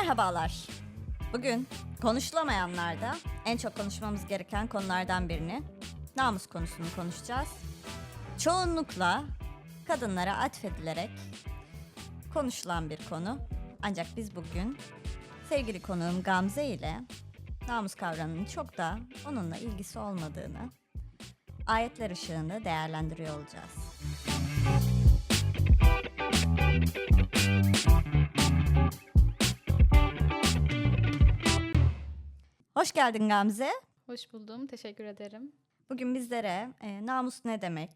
Merhabalar. Bugün konuşulamayanlarda en çok konuşmamız gereken konulardan birini, namus konusunu konuşacağız. Çoğunlukla kadınlara atfedilerek konuşulan bir konu. Ancak biz bugün sevgili konuğum Gamze ile namus kavramının çok da onunla ilgisi olmadığını ayetler ışığında değerlendiriyor olacağız. Hoş geldin Gamze. Hoş buldum. Teşekkür ederim. Bugün bizlere e, namus ne demek,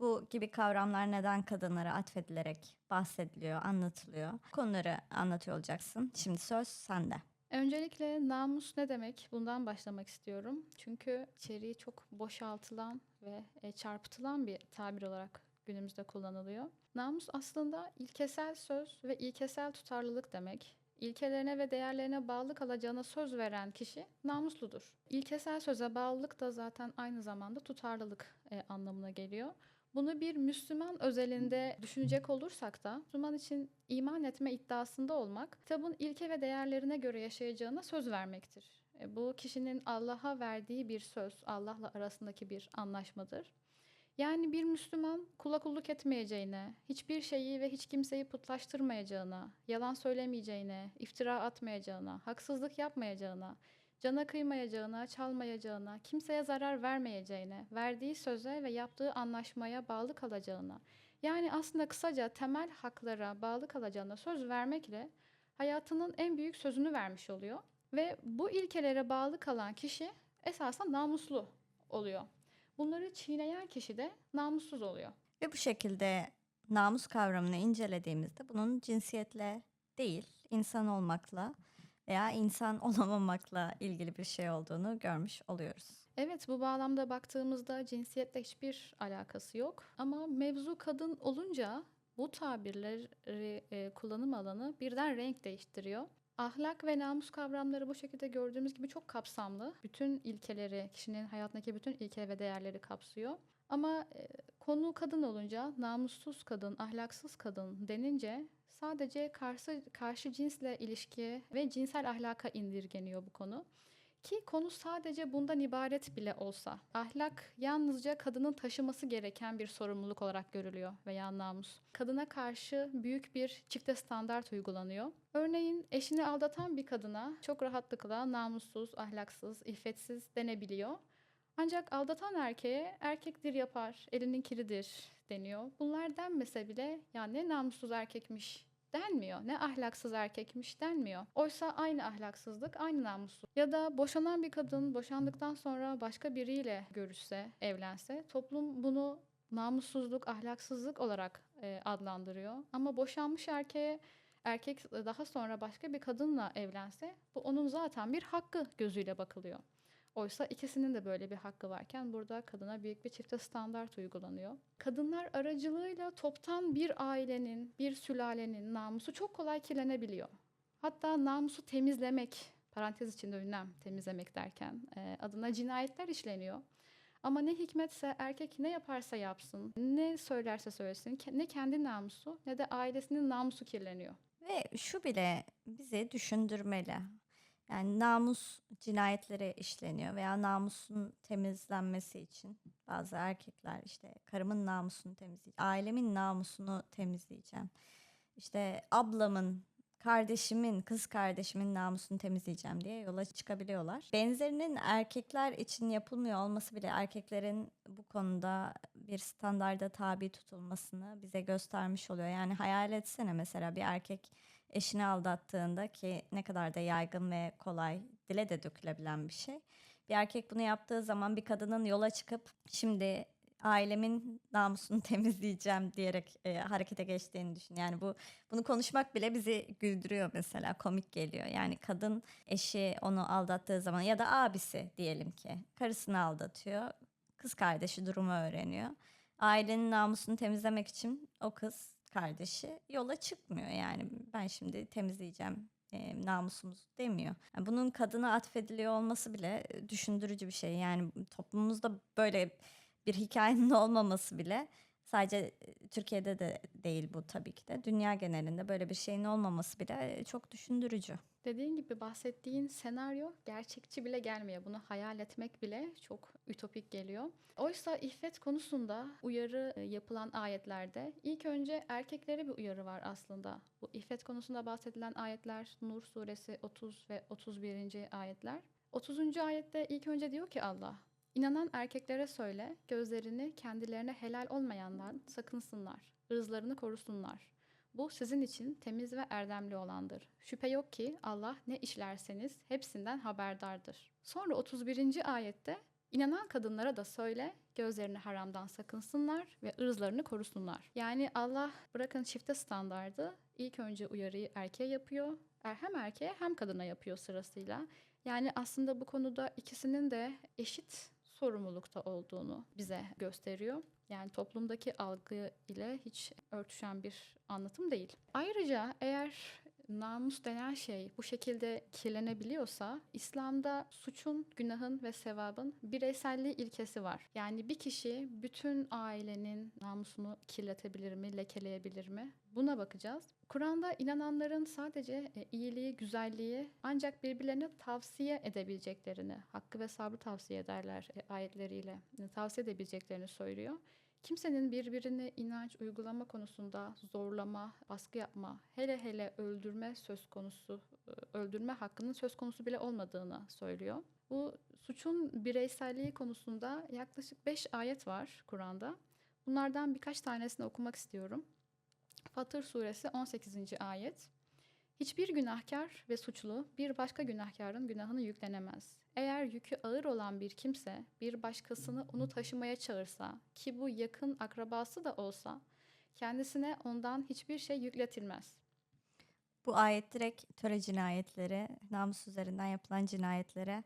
bu gibi kavramlar neden kadınlara atfedilerek bahsediliyor, anlatılıyor. Konuları anlatıyor olacaksın. Şimdi söz sende. Öncelikle namus ne demek? Bundan başlamak istiyorum. Çünkü içeriği çok boşaltılan ve e, çarpıtılan bir tabir olarak günümüzde kullanılıyor. Namus aslında ilkesel söz ve ilkesel tutarlılık demek. İlkelerine ve değerlerine bağlı kalacağına söz veren kişi namusludur. İlkesel söze bağlılık da zaten aynı zamanda tutarlılık e, anlamına geliyor. Bunu bir Müslüman özelinde düşünecek olursak da Müslüman için iman etme iddiasında olmak kitabın ilke ve değerlerine göre yaşayacağına söz vermektir. E, Bu kişinin Allah'a verdiği bir söz, Allah'la arasındaki bir anlaşmadır. Yani bir Müslüman kula kulluk etmeyeceğine, hiçbir şeyi ve hiç kimseyi putlaştırmayacağına, yalan söylemeyeceğine, iftira atmayacağına, haksızlık yapmayacağına, cana kıymayacağına, çalmayacağına, kimseye zarar vermeyeceğine, verdiği söze ve yaptığı anlaşmaya bağlı kalacağına, yani aslında kısaca temel haklara bağlı kalacağına söz vermekle hayatının en büyük sözünü vermiş oluyor. Ve bu ilkelere bağlı kalan kişi esasında namuslu oluyor. Bunları çiğneyen kişi de namussuz oluyor. Ve bu şekilde namus kavramını incelediğimizde bunun cinsiyetle değil, insan olmakla veya insan olamamakla ilgili bir şey olduğunu görmüş oluyoruz. Evet bu bağlamda baktığımızda cinsiyetle hiçbir alakası yok. Ama mevzu kadın olunca bu tabirleri e, kullanım alanı birden renk değiştiriyor. Ahlak ve namus kavramları bu şekilde gördüğümüz gibi çok kapsamlı. Bütün ilkeleri, kişinin hayatındaki bütün ilke ve değerleri kapsıyor. Ama e, konu kadın olunca namussuz kadın, ahlaksız kadın denince sadece karşı karşı cinsle ilişki ve cinsel ahlaka indirgeniyor bu konu. Ki konu sadece bundan ibaret bile olsa, ahlak yalnızca kadının taşıması gereken bir sorumluluk olarak görülüyor veya namus. Kadına karşı büyük bir çifte standart uygulanıyor. Örneğin eşini aldatan bir kadına çok rahatlıkla namussuz, ahlaksız, iffetsiz denebiliyor. Ancak aldatan erkeğe erkektir yapar, elinin kiridir deniyor. Bunlar denmese bile ya ne namussuz erkekmiş denmiyor. Ne ahlaksız erkekmiş denmiyor. Oysa aynı ahlaksızlık, aynı namussuz. Ya da boşanan bir kadın boşandıktan sonra başka biriyle görüşse, evlense toplum bunu namussuzluk, ahlaksızlık olarak e, adlandırıyor. Ama boşanmış erkeğe erkek daha sonra başka bir kadınla evlense bu onun zaten bir hakkı gözüyle bakılıyor. Oysa ikisinin de böyle bir hakkı varken burada kadına büyük bir çifte standart uygulanıyor. Kadınlar aracılığıyla toptan bir ailenin, bir sülalenin namusu çok kolay kirlenebiliyor. Hatta namusu temizlemek, parantez içinde ünlem temizlemek derken e, adına cinayetler işleniyor. Ama ne hikmetse erkek ne yaparsa yapsın, ne söylerse söylesin, ne kendi namusu ne de ailesinin namusu kirleniyor. Ve şu bile bizi düşündürmeli. Yani namus cinayetleri işleniyor veya namusun temizlenmesi için bazı erkekler işte karımın namusunu temizleyeceğim, ailemin namusunu temizleyeceğim. İşte ablamın, kardeşimin, kız kardeşimin namusunu temizleyeceğim diye yola çıkabiliyorlar. Benzerinin erkekler için yapılmıyor olması bile erkeklerin bu konuda bir standarda tabi tutulmasını bize göstermiş oluyor. Yani hayal etsene mesela bir erkek eşini aldattığında ki ne kadar da yaygın ve kolay dile de dökülebilen bir şey. Bir erkek bunu yaptığı zaman bir kadının yola çıkıp şimdi ailemin namusunu temizleyeceğim diyerek e, harekete geçtiğini düşün. Yani bu bunu konuşmak bile bizi güldürüyor mesela komik geliyor. Yani kadın eşi onu aldattığı zaman ya da abisi diyelim ki karısını aldatıyor. Kız kardeşi durumu öğreniyor. Ailenin namusunu temizlemek için o kız kardeşi yola çıkmıyor. Yani ben şimdi temizleyeceğim e, namusumuz demiyor. Yani bunun kadına atfediliyor olması bile düşündürücü bir şey. Yani toplumumuzda böyle bir hikayenin olmaması bile Sadece Türkiye'de de değil bu tabii ki de. Dünya genelinde böyle bir şeyin olmaması bile çok düşündürücü. Dediğin gibi bahsettiğin senaryo gerçekçi bile gelmiyor. Bunu hayal etmek bile çok ütopik geliyor. Oysa iffet konusunda uyarı yapılan ayetlerde ilk önce erkeklere bir uyarı var aslında. Bu iffet konusunda bahsedilen ayetler Nur suresi 30 ve 31. ayetler. 30. ayette ilk önce diyor ki Allah, İnanan erkeklere söyle, gözlerini kendilerine helal olmayandan sakınsınlar, ırzlarını korusunlar. Bu sizin için temiz ve erdemli olandır. Şüphe yok ki Allah ne işlerseniz hepsinden haberdardır. Sonra 31. ayette inanan kadınlara da söyle gözlerini haramdan sakınsınlar ve ırzlarını korusunlar. Yani Allah bırakın çifte standardı ilk önce uyarıyı erkeğe yapıyor. Er- Hem erkeğe hem kadına yapıyor sırasıyla. Yani aslında bu konuda ikisinin de eşit sorumlulukta olduğunu bize gösteriyor. Yani toplumdaki algı ile hiç örtüşen bir anlatım değil. Ayrıca eğer namus denen şey bu şekilde kirlenebiliyorsa İslam'da suçun, günahın ve sevabın bireyselliği ilkesi var. Yani bir kişi bütün ailenin namusunu kirletebilir mi, lekeleyebilir mi? Buna bakacağız. Kur'an'da inananların sadece e, iyiliği, güzelliği ancak birbirlerine tavsiye edebileceklerini, hakkı ve sabrı tavsiye ederler e, ayetleriyle, e, tavsiye edebileceklerini söylüyor. Kimsenin birbirini inanç uygulama konusunda zorlama, baskı yapma, hele hele öldürme söz konusu, e, öldürme hakkının söz konusu bile olmadığını söylüyor. Bu suçun bireyselliği konusunda yaklaşık 5 ayet var Kur'an'da. Bunlardan birkaç tanesini okumak istiyorum. Fatır suresi 18. ayet. Hiçbir günahkar ve suçlu bir başka günahkarın günahını yüklenemez. Eğer yükü ağır olan bir kimse bir başkasını onu taşımaya çağırsa ki bu yakın akrabası da olsa kendisine ondan hiçbir şey yükletilmez. Bu ayet direkt töre cinayetleri, namus üzerinden yapılan cinayetlere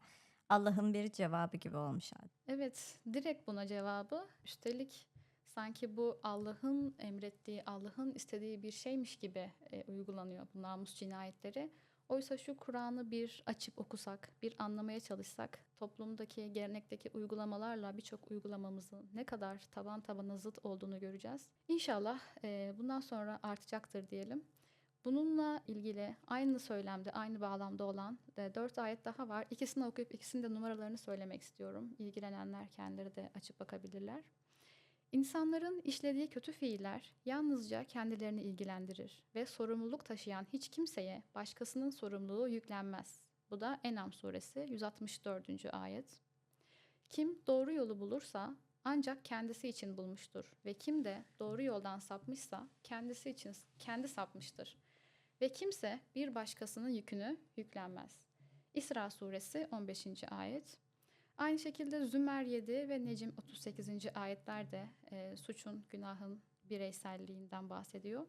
Allah'ın bir cevabı gibi olmuş abi. Evet, direkt buna cevabı. Üstelik sanki bu Allah'ın emrettiği, Allah'ın istediği bir şeymiş gibi e, uygulanıyor bu namus cinayetleri. Oysa şu Kur'an'ı bir açıp okusak, bir anlamaya çalışsak, toplumdaki, gelenekteki uygulamalarla birçok uygulamamızın ne kadar taban tabana zıt olduğunu göreceğiz. İnşallah e, bundan sonra artacaktır diyelim. Bununla ilgili aynı söylemde, aynı bağlamda olan e, dört ayet daha var. İkisini okuyup ikisinin de numaralarını söylemek istiyorum. İlgilenenler kendileri de açıp bakabilirler. İnsanların işlediği kötü fiiller yalnızca kendilerini ilgilendirir ve sorumluluk taşıyan hiç kimseye başkasının sorumluluğu yüklenmez. Bu da Enam suresi 164. ayet. Kim doğru yolu bulursa ancak kendisi için bulmuştur ve kim de doğru yoldan sapmışsa kendisi için kendi sapmıştır. Ve kimse bir başkasının yükünü yüklenmez. İsra suresi 15. ayet. Aynı şekilde Zümer 7 ve Necim 38. ayetlerde e, suçun, günahın bireyselliğinden bahsediyor.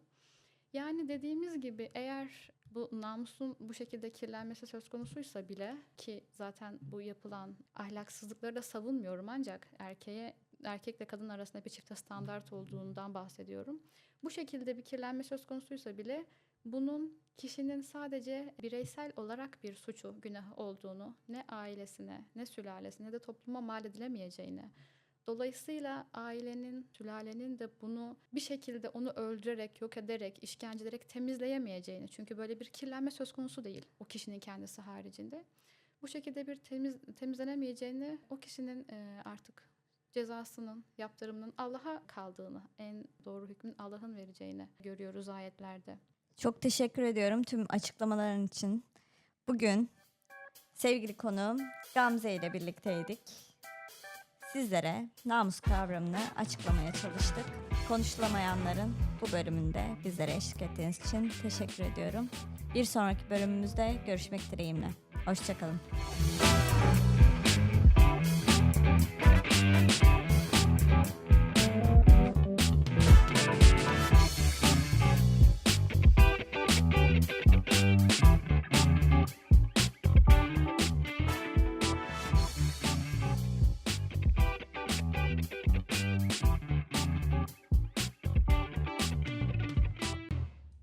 Yani dediğimiz gibi eğer bu namusun bu şekilde kirlenmesi söz konusuysa bile ki zaten bu yapılan ahlaksızlıkları da savunmuyorum ancak erkeğe erkekle kadın arasında bir çifte standart olduğundan bahsediyorum. Bu şekilde bir kirlenme söz konusuysa bile bunun kişinin sadece bireysel olarak bir suçu, günahı olduğunu ne ailesine, ne sülalesine, ne de topluma mal edilemeyeceğini, dolayısıyla ailenin, sülalenin de bunu bir şekilde onu öldürerek, yok ederek, işkence ederek temizleyemeyeceğini, çünkü böyle bir kirlenme söz konusu değil o kişinin kendisi haricinde. Bu şekilde bir temiz, temizlenemeyeceğini, o kişinin e, artık cezasının, yaptırımının Allah'a kaldığını, en doğru hükmün Allah'ın vereceğini görüyoruz ayetlerde. Çok teşekkür ediyorum tüm açıklamaların için. Bugün sevgili konuğum Gamze ile birlikteydik. Sizlere namus kavramını açıklamaya çalıştık. Konuşulamayanların bu bölümünde bizlere eşlik ettiğiniz için teşekkür ediyorum. Bir sonraki bölümümüzde görüşmek dileğimle. Hoşçakalın.